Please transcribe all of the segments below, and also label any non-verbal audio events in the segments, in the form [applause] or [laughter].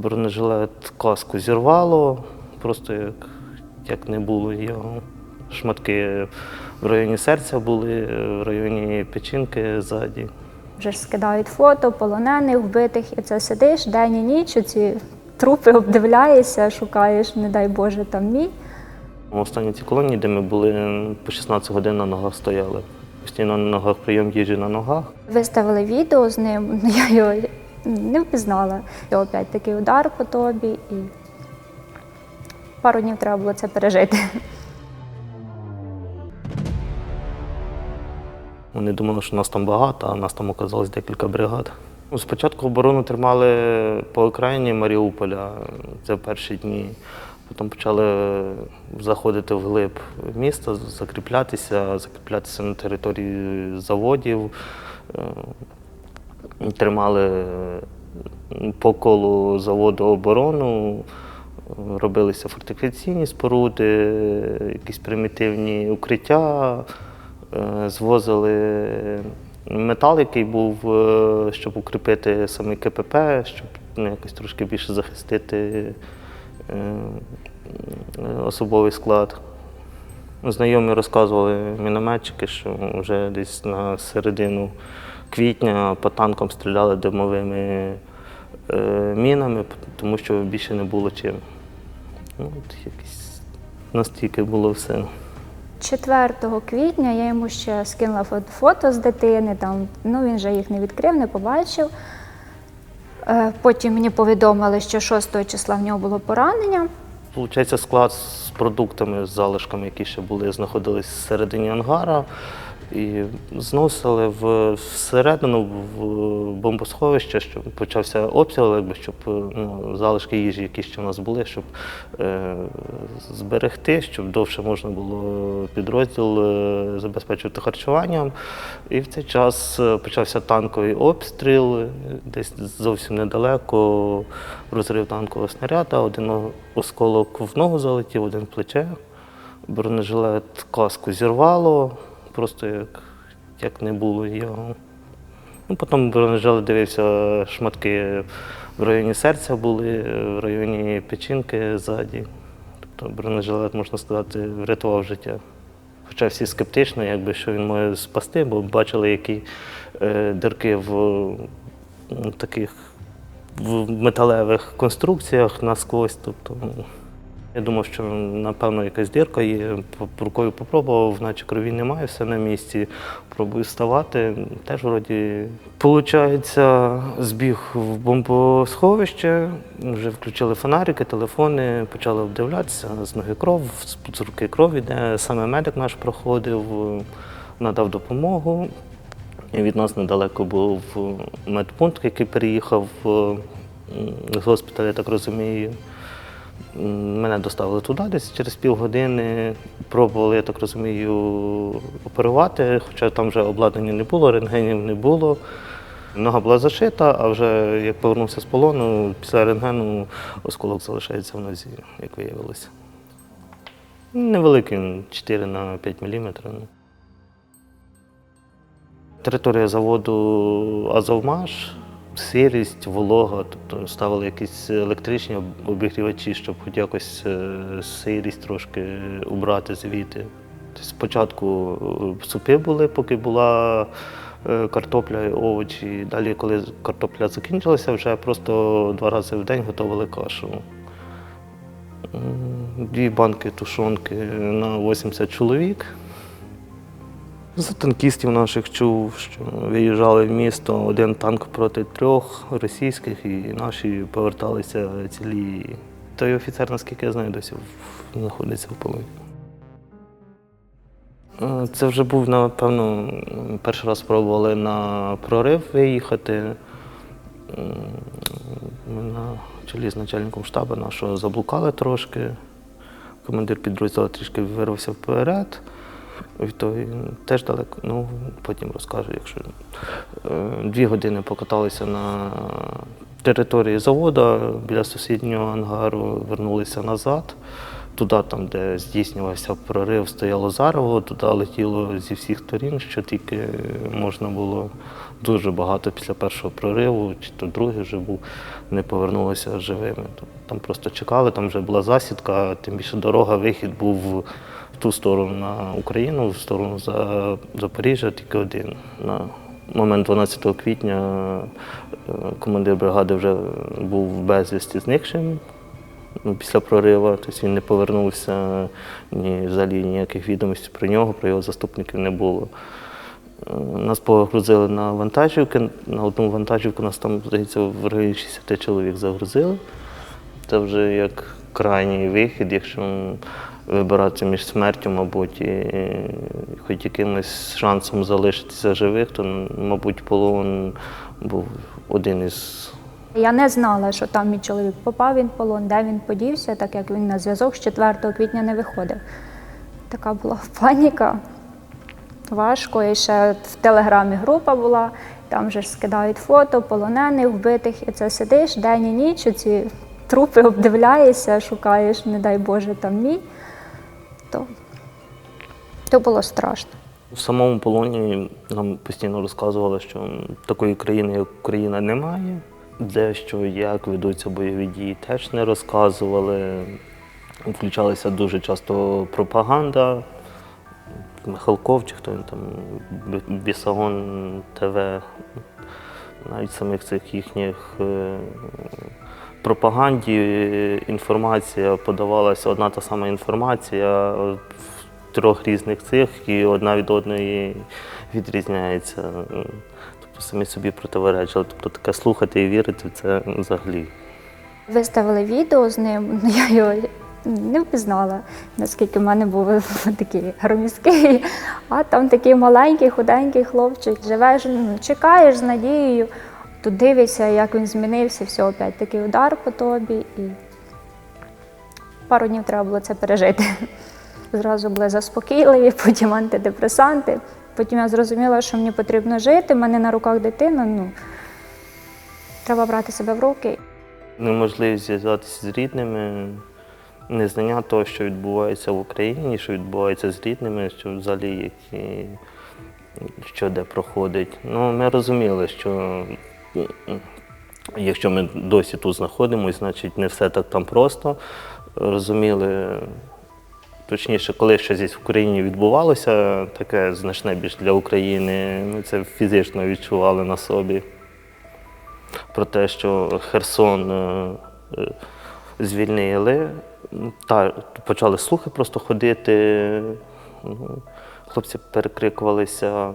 Бронежилет каску зірвало, просто як, як не було його. Шматки в районі серця були, в районі печінки ззаді. Вже ж скидають фото полонених, вбитих, і це сидиш день і ніч, ці трупи обдивляєшся, шукаєш, не дай Боже, там мій. В останній цій колонії, де ми були, по 16 годин на ногах стояли. Постійно на ногах прийом їжі на ногах. Виставили відео з ним, [laughs] я його не впізнала. І опять такий удар по тобі, і пару днів треба було це пережити. Вони думали, що нас там багато, а нас там оказалось декілька бригад. Ну, Спочатку оборону тримали по окраїні Маріуполя, це перші дні. Потім почали заходити вглиб міста, закріплятися, закріплятися на території заводів. Е, Тримали по колу заводу оборону, робилися фортифікаційні споруди, якісь примітивні укриття, е, звозили метал, який був, е, щоб укріпити саме КПП, щоб ну, якось трошки більше захистити е, особовий склад. Знайомі розказували мінометчики, що вже десь на середину квітня по танкам стріляли димовими е, мінами, тому що більше не було чим. Ну, от якось настільки було все. 4 квітня я йому ще скинула фото з дитини, там, ну він же їх не відкрив, не побачив. Е, Потім мені повідомили, що 6 числа в нього було поранення. Получається, склад з продуктами, з залишками, які ще були, знаходились всередині ангара. І зносили в, всередину в бомбосховище, щоб почався обстріл, якби, щоб е, ну, залишки їжі, які ще в нас були, щоб е, зберегти, щоб довше можна було підрозділ е, забезпечувати харчуванням. І в цей час е, почався танковий обстріл, десь зовсім недалеко розрив танкового снаряда, один осколок в ногу залетів, один в плече. Бронежилет каску зірвало, просто як, як не було його. Ну, потім бронежилет дивився, шматки в районі серця були, в районі печінки ззаді. Тобто бронежилет, можна сказати, врятував життя. Хоча всі скептично, якби, що він може спасти, бо бачили, які е, дирки в м, таких в металевих конструкціях насквозь. Тобто, ну, я думав, що напевно якась дірка є. Рукою попробував, наче крові немає, все на місці. Пробую вставати. Теж вроді. Получається, збіг в бомбосховище, вже включили фонарики, телефони, почали обдивлятися, з ноги кров, з руки кров іде. Саме медик наш проходив, надав допомогу. Від нас недалеко був медпункт, який переїхав з госпіталю, я так розумію. Мене доставили туди десь через півгодини. Пробували, я так розумію, оперувати, хоча там вже обладнання не було, рентгенів не було. Нога була зашита, а вже як повернувся з полону, після рентгену осколок залишається в нозі, як виявилося. Невеликий, 4 на 5 міліметрів. ну. Територія заводу Азовмаш, сирість, волога, тобто ставили якісь електричні обігрівачі, щоб хоч якось е, сирість трошки убрати звідти. Спочатку е, супи були, поки була е, картопля і овочі. Далі, коли картопля закінчилася, вже просто два рази в день готували кашу. Дві банки тушонки на 80 чоловік. За танкістів наших чув, що виїжджали в місто один танк проти трьох російських, і наші поверталися цілі. Той офіцер, наскільки я знаю, досі знаходиться в полоні. Це вже був, напевно, перший раз спробували на прорив виїхати. Ми на чолі з начальником штабу нашого заблукали трошки. Командир підрозділу трішки вирвався вперед. То теж далеко, ну потім розкажу, якщо. Е, Дві години покаталися на території заводу біля сусіднього ангару, вернулися назад. туди, там, де здійснювався прорив, стояло зарево, туди летіло зі всіх сторін, що тільки можна було дуже багато після першого прориву, чи то другий вже був, не повернулося живими. Там просто чекали, там вже була засідка, тим більше дорога, вихід був ту сторону на Україну, в сторону за Запоріжжя, тільки один. На момент 12 квітня е, командир бригади вже був безвісті зникшим ну, після прориву, тобто він не повернувся, ні взагалі ніяких відомостей про нього, про його заступників не було. Е, Нас погрузили на вантажівки. На одну вантажівку нас там, здається, в районі 60 чоловік загрузили. Це вже як крайній вихід, якщо вибирати між смертю, мабуть, і хоч якимось шансом залишитися живих, то, мабуть, полон був один із Я не знала, що там мій чоловік попав він в полон, де він подівся, так як він на зв'язок з 4 квітня не виходив. Така була [laughs] паніка. Важко. І ще в телеграмі група була, там вже ж скидають фото полонених, вбитих, і це сидиш день і ніч, ці трупи обдивляєшся, шукаєш, не дай Боже, там мій. То, то було страшно. В самому полоні нам постійно розказували, що такої країни, як Україна, немає. Дещо, як ведуться бойові дії, теж не розказували. Включалася дуже часто пропаганда. Михалков чи хто він там, Бісагон ТВ, навіть самих цих їхніх е, пропаганді інформація подавалася одна та сама інформація в трьох різних цих, і одна від одної відрізняється. Тобто самі собі противоречили. Тобто таке слухати і вірити це взагалі. Виставили відео з ним, я його не впізнала, наскільки в мене був [laughs] такий громіський. А там такий маленький, худенький хлопчик. Живеш, ну, чекаєш з надією, тут дивишся, як він змінився, все, опять такий удар по тобі. І пару днів треба було це пережити. [laughs] Зразу були заспокійливі, [laughs] потім антидепресанти. Потім я зрозуміла, що мені потрібно жити, в мене на руках дитина, ну треба брати себе в руки. Неможливість зв'язатися з рідними, незнання того, що відбувається в Україні, що відбувається з рідними, що взагалі які, що де проходить. Ну, ми розуміли, що якщо ми досі тут знаходимося, значить не все так там просто. Розуміли, точніше, коли щось в Україні відбувалося, таке значне більш для України, ми це фізично відчували на собі про те, що Херсон е, е, звільнили. Та, почали слухи просто ходити. Ну, Хлопці перекрикувалися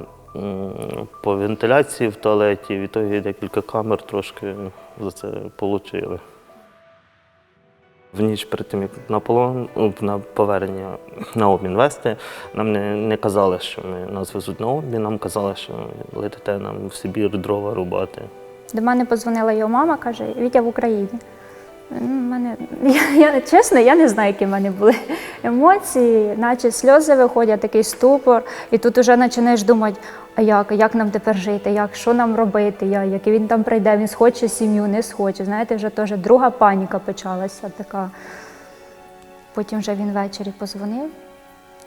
по вентиляції в туалеті, в ітогі декілька камер трошки за це отримали. В ніч перед тим, як на полон, ну, на повернення на обмін вести, нам не, не казали, що ми нас везуть на обмін, нам казали, що летите нам в Сибір дрова рубати. До мене подзвонила його мама, каже, Вітя в Україні. Ну, Мене, [laughs] я, я, чесно, я не знаю, які в мене були емоції, наче сльози виходять, такий ступор. І тут вже починаєш думати, а як, як нам тепер жити, як, що нам робити, я, як він там прийде, він схоче сім'ю, не схоче. Знаєте, вже теж друга паніка почалася така. Потім вже він ввечері позвонив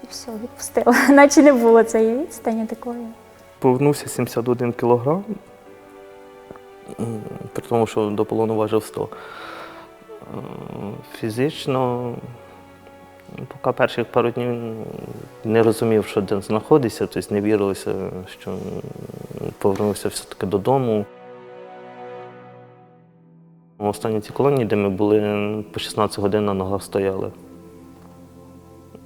і все, відпустила. [laughs] Наче не було цієї відстані такої. Повернувся 71 кілограм, при тому, що до полону важив 100. Е, Фізично, поки перших пару днів не розумів, що де знаходиться, тобто не вірилося, що повернувся все-таки додому. В останній цій колонії, де ми були, по 16 годин на ногах стояли.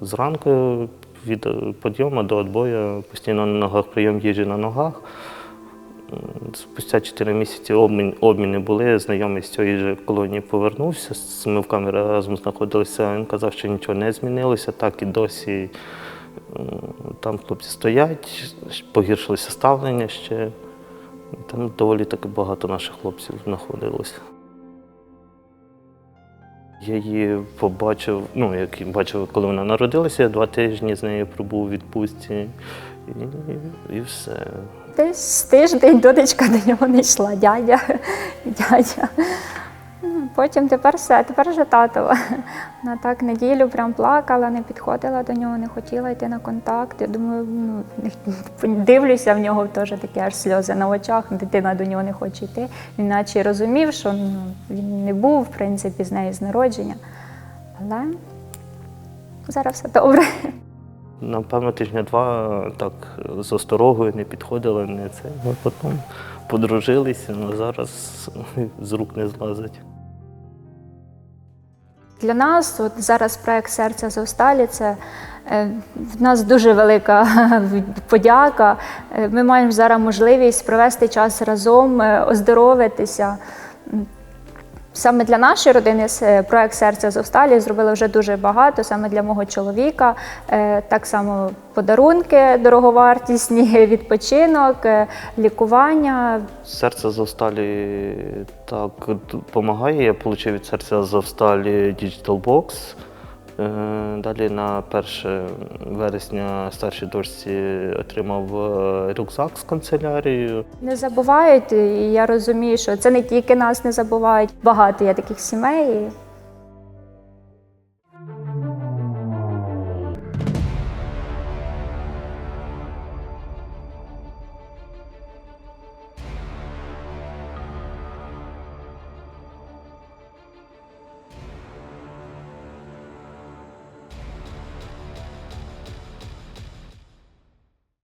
Зранку від підйому до відбою постійно на ногах, прийом їжі на ногах. Спустя 4 місяці обмін, обміни були, знайомий з цієї ж колонії повернувся, ми в камері разом знаходилися. Він казав, що нічого не змінилося, так і досі там хлопці стоять, погіршилося ставлення ще. Там доволі таки багато наших хлопців знаходилося. Я її побачив, ну, як бачив, коли вона народилася, я два тижні з нею пробув у відпустці і, і все. Десь тиждень донечка до нього не йшла, дядя, [laughs] дядя. Ну, Потім тепер все, тепер вже татова. [laughs] Вона так неділю прям плакала, не підходила до нього, не хотіла йти на контакт. Я думаю, ну дивлюся в нього теж такі аж сльози на очах. Дитина до нього не хоче йти. Він наче розумів, що ну, він не був в принципі з нею з народження. Але зараз все добре. Напевно, тижня-два так з осторогою не підходили, не це. Ну, потім подружилися, але зараз з рук не злазить. Для нас от зараз проект серця Зосталі це в нас дуже велика [laughs] подяка. Е, Ми маємо зараз можливість провести час разом, е, оздоровитися. Саме для нашої родини с- проект серця Зосталі зробили вже дуже багато, саме для мого чоловіка. Е, Так само подарунки дороговартісні, [laughs] відпочинок, е, лікування, Серце Завсталі так допомагає. Я отримав від серця Зовсталі Digital Box. Е, Далі на 1 вересня старшій дочці отримав е, рюкзак з канцелярією. Не забувають, і я розумію, що це не тільки нас не забувають. Багато є таких сімей.